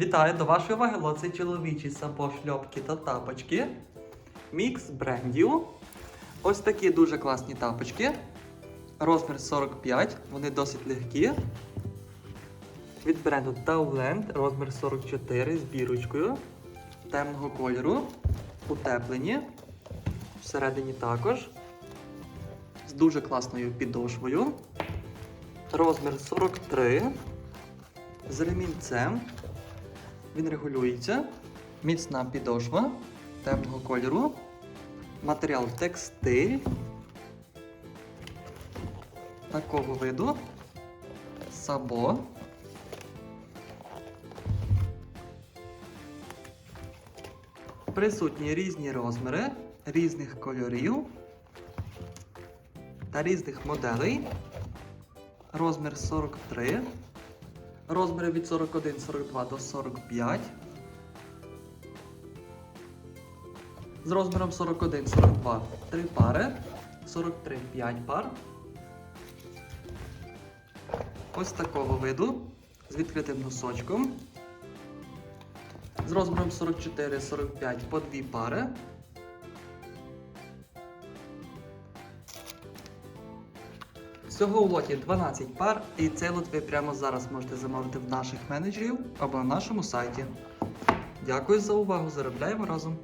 Вітаю до вашої уваги лоци чоловічі сапошльопки та тапочки. Мікс брендів. Ось такі дуже класні тапочки. Розмір 45, вони досить легкі. Від бренду Tauland, розмір 44 з бірочкою. Темного кольору. Утеплені. Всередині також. З дуже класною підошвою. Розмір 43. З ремінцем. Він регулюється. Міцна підошва темного кольору. Матеріал текстиль. Такого виду. Сабо. Присутні різні розміри, різних кольорів та різних моделей. Розмір 43. Розміри від 41-42 до 45. З розміром 41-42 3 пари. 43 5 пар. Ось такого виду. З відкритим носочком. З розміром 44-45 по 2 пари. Всього у лоті 12 пар, і цей лот ви прямо зараз можете замовити в наших менеджерів або на нашому сайті. Дякую за увагу! Заробляємо разом!